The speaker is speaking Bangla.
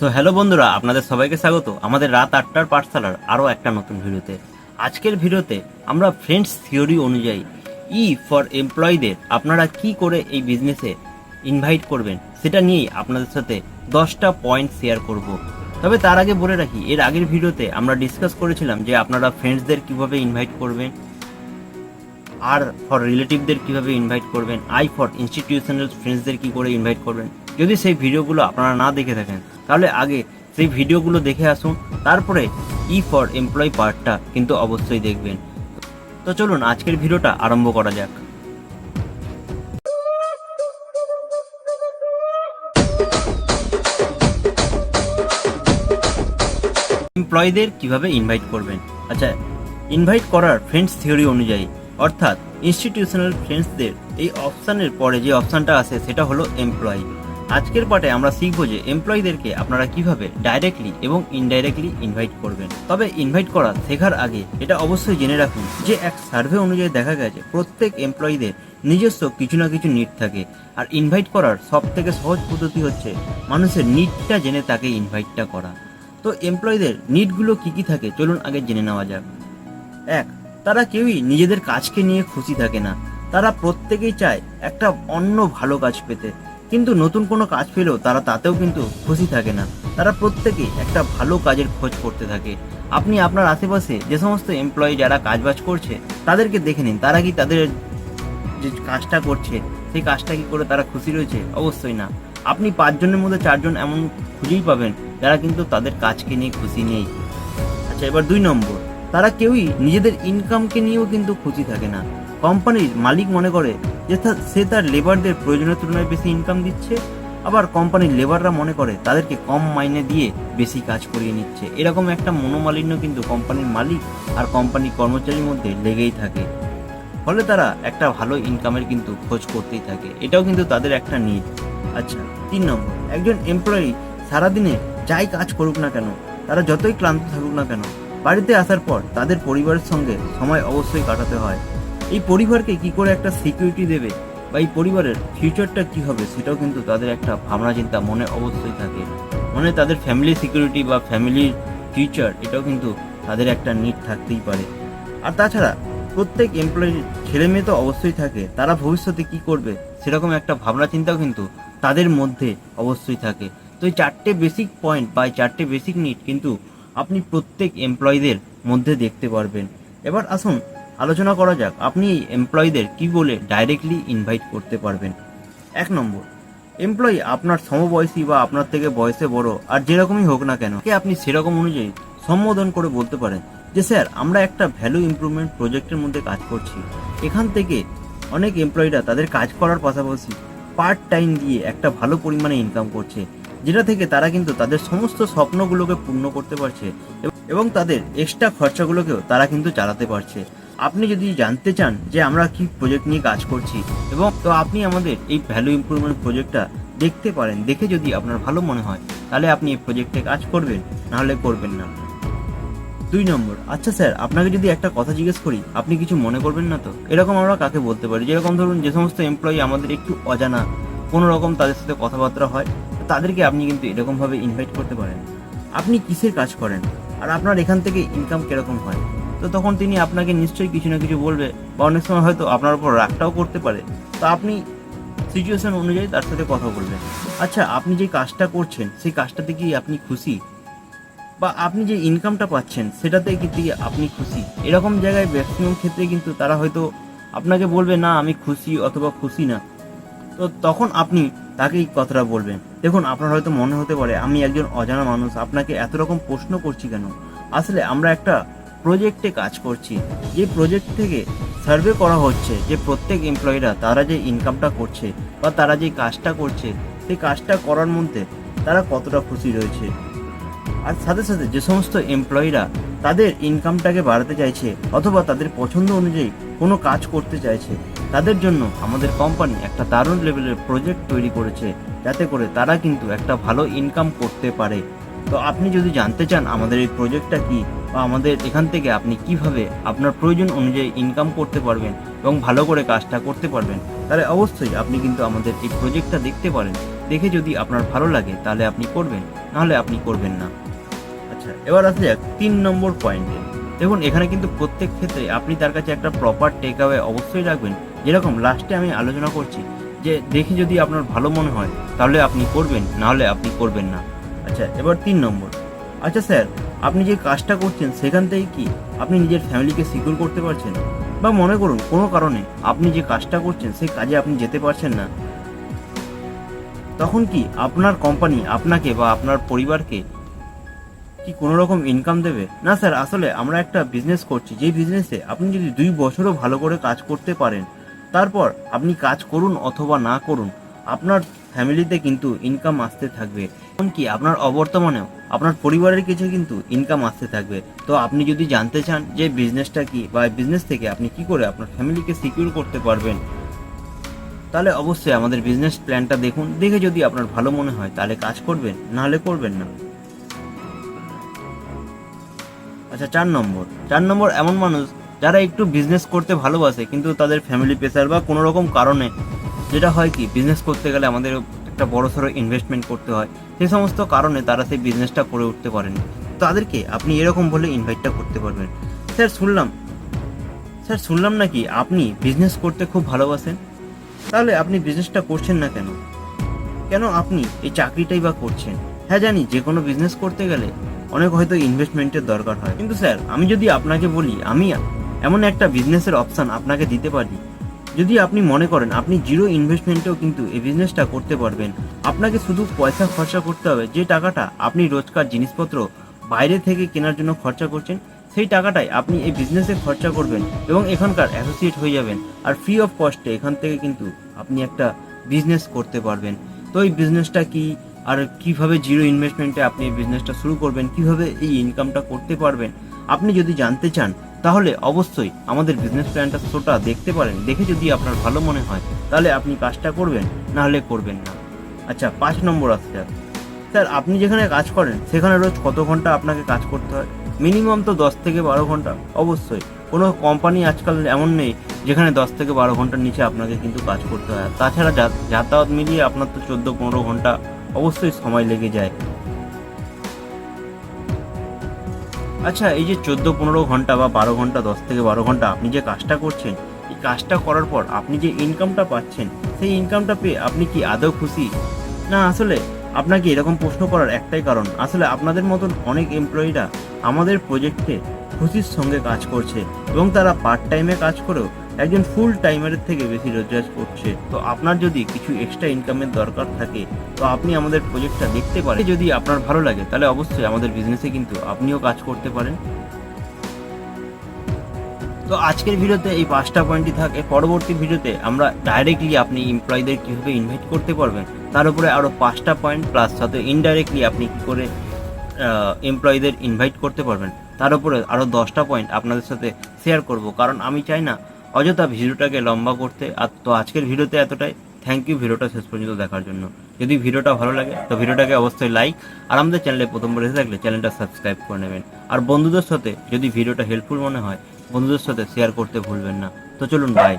সো হ্যালো বন্ধুরা, আপনাদের সবাইকে স্বাগত। আমাদের রাত আটটার পাঠশালার আরও একটা নতুন ভিডিওতে। আজকের ভিডিওতে আমরা ফ্রেন্ডস থিওরি অনুযায়ী ই ফর এমপ্লয়ীদের আপনারা কি করে এই বিজনেসে ইনভাইট করবেন, সেটা নিয়েই আপনাদের সাথে দশটা পয়েন্ট শেয়ার করব। তবে তার আগে বলে রাখি, এর আগের ভিডিওতে আমরা ডিসকাস করেছিলাম যে আপনারা ফ্রেন্ডসদের কীভাবে ইনভাইট করবেন, আর ফর রিলেটিভদের কীভাবে ইনভাইট করবেন আই ফর ইনস্টিটিউশনাল ফ্রেন্ডসদের কি করে ইনভাইট করবেন। যদি সেই ভিডিওগুলো আপনারা না দেখে থাকেন, তাহলে আগে সেই ভিডিওগুলো দেখে আসুন, তারপরে ই ফর এমপ্লয় পার্টটা কিন্তু অবশ্যই দেখবেন। তো চলুন, আজকের ভিডিওটা আরম্ভ করা যাক। এমপ্লয়ীদের কীভাবে ইনভাইট করবেন? আচ্ছা ইনভাইট করার ফ্রেন্ডস থিওরি অনুযায়ী, অর্থাৎ ইনস্টিটিউশনাল ফ্রেন্ডসদের এই অপশানের পরে যে অপশানটা আসে, সেটা হলো এমপ্লয়ি আজকের পাঠে আমরা শিখব যে এমপ্লয়ীদেরকে আপনারা কীভাবে ডাইরেক্টলি এবং ইনডাইরেক্টলি ইনভাইট করবেন। তবে ইনভাইট করা শেখার আগে এটা অবশ্যই জেনে রাখুন যে এক সার্ভে অনুযায়ী দেখা গেছে প্রত্যেক এমপ্লয়ীদের নিজস্ব কিছু না কিছু নিট থাকে। আর ইনভাইট করার সব থেকে সহজ পদ্ধতি হচ্ছে মানুষের নিটটা জেনে তাকে ইনভাইটটা করা। তো এমপ্লয়ীদের নিটগুলো কি কি থাকে চলুন আগে জেনে নেওয়া যাক। এক, তারা কেউই নিজেদের কাজকে নিয়ে খুশি থাকে না। তারা প্রত্যেকেই চায় একটা অন্য ভালো কাজ পেতে। কিন্তু নতুন কোনো কাজ পেলেও তারা তাতেও কিন্তু খুশি থাকে না। তারা প্রত্যেকেই একটা ভালো কাজের খোঁজ করতে থাকে। আপনি আপনার আশেপাশে যে সমস্ত এমপ্লয়ি যারা কাজবাজ করছে, তাদেরকে দেখে নিন। তারা কি তাদের যে কাজটা করছে, সেই কাজটা কি করে তারা খুশি রয়েছে? অবশ্যই না। আপনি পাঁচজনের মধ্যে চারজন এমন খুঁজেই পাবেন, যারা কিন্তু তাদের কাজকে নিয়ে খুশি নেই। আচ্ছা এবার দুই নম্বর। তারা কেউই নিজেদের ইনকামকে নিয়েও কিন্তু খুশি থাকে না। কোম্পানির মালিক মনে করে যে সে তার লেবারদের প্রয়োজনের তুলনায় বেশি ইনকাম দিচ্ছে, আবার কোম্পানির লেবাররা মনে করে তাদেরকে কম মাইনে দিয়ে বেশি কাজ করিয়ে নিচ্ছে। এরকম একটা মনোমালিন্য কিন্তু কোম্পানির মালিক আর কোম্পানির কর্মচারীর মধ্যে লেগেই থাকে। ফলে তারা একটা ভালো ইনকামের কিন্তু খোঁজ করতেই থাকে। এটাও কিন্তু তাদের একটা নিড আচ্ছা তিন নম্বর। একজন এমপ্লয়ি সারাদিনে যাই কাজ করুক না কেন, তারা যতই ক্লান্ত থাকুক না কেন, বাড়িতে আসার পর তাদের পরিবারের সঙ্গে সময় অবশ্যই কাটাতে হয়। এই পরিবারকে কি করে একটা সিকিউরিটি দেবে? বা এই পরিবারের ফিউচারটা কি হবে? সেটাও কিন্তু তাদের একটা ভাবনা চিন্তা মনে অবশ্যই থাকে। মনে তাদের ফ্যামিলি সিকিউরিটি বা ফ্যামিলির ফিউচার এটাও কিন্তু তাদের একটা নিড থাকতেই পারে। আর তাছাড়া প্রত্যেক এমপ্লয়ির ছেলে মেয়ে তো অবশ্যই থাকে। তারা ভবিষ্যতে কি করবে? সেরকম একটা ভাবনা চিন্তাও কিন্তু তাদের মধ্যে অবশ্যই থাকে। তো এই চারটে বেসিক পয়েন্ট বা চারটে বেসিক নিট কিন্তু আপনি প্রত্যেক এমপ্লয়ীদের মধ্যে দেখতে পারবেন। এবার আসুন আলোচনা করা যাক, আপনি এমপ্লয়ীদের কি বলে ডাইরেক্টলি ইনভাইট করতে পারবেন। এক নম্বর এমপ্লয়ি আপনার সমবয়সী বা আপনার থেকে বয়সে বড়, আর যেরকমই হোক না কেন, কে আপনি সেরকম অনুযায়ী সম্বোধন করে বলতে পারেন যে, স্যার, আমরা একটা ভ্যালু ইমপ্রুভমেন্ট প্রজেক্টের মধ্যে কাজ করছি। এখান থেকে অনেক এমপ্লয়িরা তাদের কাজ করার পাশাপাশি পার্ট টাইম দিয়ে একটা ভালো পরিমাণে ইনকাম করছে, যেটা থেকে তারা কিন্তু তাদের সমস্ত স্বপ্নগুলোকে পূর্ণ করতে পারছে এবং তাদের এক্সট্রা খরচাগুলোকেও তারা কিন্তু চালাতে পারছে। আপনি যদি জানতে চান যে আমরা কি প্রজেক্ট নিয়ে কাজ করছি এবং তো আপনি আমাদের এই ভ্যালু ইমপ্রুভমেন্ট প্রজেক্টটা দেখতে পারেন, দেখে যদি আপনার ভালো মনে হয়, তাহলে আপনি এই প্রজেক্টে কাজ করবেন নাহলে করবেন না। দুই নম্বর আচ্ছা স্যার, আপনাকে যদি একটা কথা জিজ্ঞেস করি, আপনি কিছু মনে করবেন না তো? এরকম আমরা কাকে বলতে পারি? যেরকম ধরুন যে সমস্ত এমপ্লয়ি আমাদের একটু অজানা, কোনো রকম তাদের সাথে কথাবার্তা হয় তাদেরকে আপনি কিন্তু এরকমভাবে ইনভাইট করতে পারেন। আপনি কিসের কাজ করেন? আর আপনার এখান থেকে ইনকাম কীরকম হয়? তো তখন তিনি আপনাকে নিশ্চয়ই কিছু না কিছু বলবে, বা অনেক সময় হয়তো আপনার উপর রাগটাও করতে পারে। তো আপনি সিচুয়েশন অনুযায়ী তার সাথে কথা বলবেন। আচ্ছা আপনি যে কাজটা করছেন, সেই কাজটাতে কি আপনি খুশি? বা আপনি যে ইনকামটা পাচ্ছেন, সেটাতে কি দিয়ে আপনি খুশি? এরকম জায়গায় ম্যাক্সিমাম ক্ষেত্রে কিন্তু তারা হয়তো আপনাকে বলবে, না, আমি খুশি অথবা খুশি না। তো তখন আপনি তাকে এই কথাটা বলবেন। দেখুন, আপনার হয়তো মনে হতে পারে, আমি একজন অজানা মানুষ, আপনাকে এত রকম প্রশ্ন করছি কেন? আসলে আমরা একটা প্রজেক্টে কাজ করছি। যে প্রজেক্ট থেকে সার্ভে করা হচ্ছে যে প্রত্যেক এমপ্লয়িরা তারা যে ইনকামটা করছে বা তারা যে কাজটা করছে, সেই কাজটা করার মধ্যে তারা কতটা খুশি রয়েছে। আর সাথে সাথে যে সমস্ত এমপ্লয়িরা তাদের ইনকামটাকে বাড়াতে চাইছে অথবা তাদের পছন্দ অনুযায়ী কোনো কাজ করতে চাইছে, তাদের জন্য আমাদের কোম্পানি একটা দারুণ লেভেলের প্রজেক্ট তৈরি করেছে যাতে করে তারা কিন্তু একটা ভালো ইনকাম করতে পারে। তো আপনি যদি জানতে চান আমাদের এই প্রজেক্টটা কি বা আমাদের এখান থেকে আপনি কীভাবে আপনার প্রয়োজন অনুযায়ী ইনকাম করতে পারবেন এবং ভালো করে কাজটা করতে পারবেন, তাহলে অবশ্যই আপনি কিন্তু আমাদের এই প্রজেক্টটা দেখতে পারেন। দেখে যদি আপনার ভালো লাগে, তাহলে আপনি করবেন, নাহলে আপনি করবেন না। আচ্ছা এবার আসা যাক তিন নম্বর পয়েন্টে দেখুন, এখানে কিন্তু প্রত্যেক ক্ষেত্রে আপনি তার কাছে একটা প্রপার টেক অ্যাওয়ে অবশ্যই রাখবেন। যেরকম লাস্টে আমি আলোচনা করছি, যে দেখে যদি আপনার ভালো মনে হয়, তাহলে আপনি করবেন, নাহলে আপনি করবেন না। আচ্ছা এবার তিন নম্বর। আচ্ছা স্যার আপনি যে কাজটা করছেন সেখান থেকে কি আপনি নিজের ফ্যামিলিকে সিকিউর করতে পারছেন? বা মনে করুন, কোনো কারণে আপনি যে কাজটা করছেন সেই কাজে আপনি যেতে পারছেন না। তখন কি আপনার কোম্পানি আপনাকে বা আপনার পরিবারকে কি কোনো রকম ইনকাম দেবে? না স্যার আসলে আমরা একটা বিজনেস করছি। যেই বিজনেসে আপনি যদি দুই বছরও ভালো করে কাজ করতে পারেন, তারপর আপনি কাজ করুন অথবা না করুন, আপনার ফ্যামিলিতে কিন্তু ইনকাম আসতে থাকবে। এমনকি আপনার অবর্তমানেও আপনার পরিবারের কিছু কিন্তু ইনকাম আসতে থাকবে। তো আপনি যদি জানতে চান যে বিজনেসটা কি বা বিজনেস থেকে আপনি কি করে আপনার ফ্যামিলিকে সিকিউর করতে পারবেন, তাহলে অবশ্যই আমাদের বিজনেস প্ল্যানটা দেখুন। দেখে যদি আপনার ভালো মনে হয়, তাহলে কাজ করবেন, নাহলে করবেন না। আচ্ছা চার নম্বর। চার নম্বর, এমন মানুষ যারা একটু বিজনেস করতে ভালোবাসে, কিন্তু তাদের ফ্যামিলি প্রেসার বা কোনো রকম কারণে যেটা হয় কি বিজনেস করতে গেলে আমাদের একটা বড় সড়ো ইনভেস্টমেন্ট করতে হয়। সে সমস্ত কারণে তারা সেই বিজনেসটা করে উঠতে পারেনি। তাদেরকে আপনি এরকম বলে ইনভাইটটা করতে পারবেন। স্যার, শুনলাম। স্যার, শুনলাম নাকি আপনি বিজনেস করতে খুব ভালোবাসেন? তাহলে আপনি বিজনেসটা করছেন না কেন? কেন আপনি এই চাকরিটাই বা করছেন? হ্যাঁ জানি যে কোনো বিজনেস করতে গেলে অনেক হয়তো ইনভেস্টমেন্টের দরকার হয়। কিন্তু স্যার, আমি যদি আপনাকে বলি, আমি এমন একটা বিজনেসের অপশান আপনাকে দিতে পারি যদি আপনি মনে করেন আপনি জিরো ইনভেস্টমেন্টেও কিন্তু এই বিজনেসটা করতে পারবেন, আপনাকে শুধু পয়সা খরচা করতে হবে, যে টাকাটা আপনি রোজকার জিনিসপত্র বাইরে থেকে কেনার জন্য খরচা করছেন, সেই টাকাটাই আপনি এই বিজনেসে খরচা করবেন এবং এখানকার অ্যাসোসিয়েট হয়ে যাবেন। আর ফ্রি অফ কস্টে এখান থেকে কিন্তু আপনি একটা বিজনেস করতে পারবেন। তো এই বিজনেসটা কি, আর কীভাবে জিরো ইনভেস্টমেন্টে আপনি এই বিজনেসটা শুরু করবেন, কীভাবে এই ইনকামটা করতে পারবেন, আপনি যদি জানতে চান তাহলে অবশ্যই আমাদের বিজনেস প্ল্যানটা শোটা দেখতে পারেন, দেখে যদি আপনার ভালো মনে হয়, তাহলে আপনি কাজটা করবেন, না হলে করবেন না। আচ্ছা পাঁচ নম্বর আসছে স্যার, আপনি যেখানে কাজ করেন, সেখানে রোজ কত ঘণ্টা আপনাকে কাজ করতে হয়? মিনিমাম তো দশ থেকে বারো ঘণ্টা, অবশ্যই। কোনো কোম্পানি আজকাল এমন নেই, যেখানে দশ থেকে বারো ঘণ্টার নিচে আপনাকে কিন্তু কাজ করতে হয়। তাছাড়া যাতায়াত মিলিয়ে আপনার তো চোদ্দ পনেরো ঘণ্টা অবশ্যই সময় লেগে যায়। আচ্ছা এই যে চোদ্দ, পনেরো ঘণ্টা বা বারো ঘণ্টা, দশ থেকে বারো ঘণ্টা আপনি যে কাজটা করছেন, এই কাজটা করার পর আপনি যে ইনকামটা পাচ্ছেন, সেই ইনকামটা পেয়ে আপনি কি আদৌ খুশি? না, আসলে আপনাকে এরকম প্রশ্ন করার একটাই কারণ, আসলে আপনাদের মতন অনেক এমপ্লয়িরা আমাদের প্রজেক্টে খুশির সঙ্গে কাজ করছে এবং তারা পার্ট টাইমে কাজ করেও একজন ফুল টাইমের থেকে বেশি রোজগার করছে। তো আপনার যদি কিছু এক্সট্রা ইনকামের দরকার থাকে, তো আপনি আমাদের প্রজেক্টটা দেখতে পারেন। যদি আপনার ভালো লাগে, তাহলে অবশ্যই আমাদের বিজনেসে কিন্তু আপনিও কাজ করতে পারেন। তো আজকের ভিডিওতে এই পাঁচটা পয়েন্টই থাকে। পরবর্তী ভিডিওতে আমরা ডাইরেক্টলি আপনি এমপ্লয়ীদের কীভাবে ইনভাইট করতে পারবেন, তার উপরে আরও পাঁচটা পয়েন্ট প্লাস সাথে ইনডাইরেক্টলি আপনি কী করে এমপ্লয়ীদের ইনভাইট করতে পারবেন, তার উপরে আরও দশটা পয়েন্ট আপনাদের সাথে শেয়ার করব। কারণ আমি চাই না অযথা ভিডিওটাকে লম্বা করতে, আর তো আজকের ভিডিওতে এতটাই। থ্যাংক ইউ ভিডিওটা শেষ পর্যন্ত দেখার জন্য। যদি ভিডিওটা ভালো লাগে, তো ভিডিওটাকে অবশ্যই লাইক আর আমাদের চ্যানেলে প্রথমবার এসে থাকলে চ্যানেলটা সাবস্ক্রাইব করে নেবেন। আর বন্ধুদের সাথে যদি ভিডিওটা হেল্পফুল মনে হয়, বন্ধুদের সাথে শেয়ার করতে ভুলবেন না। তো চলুন বাই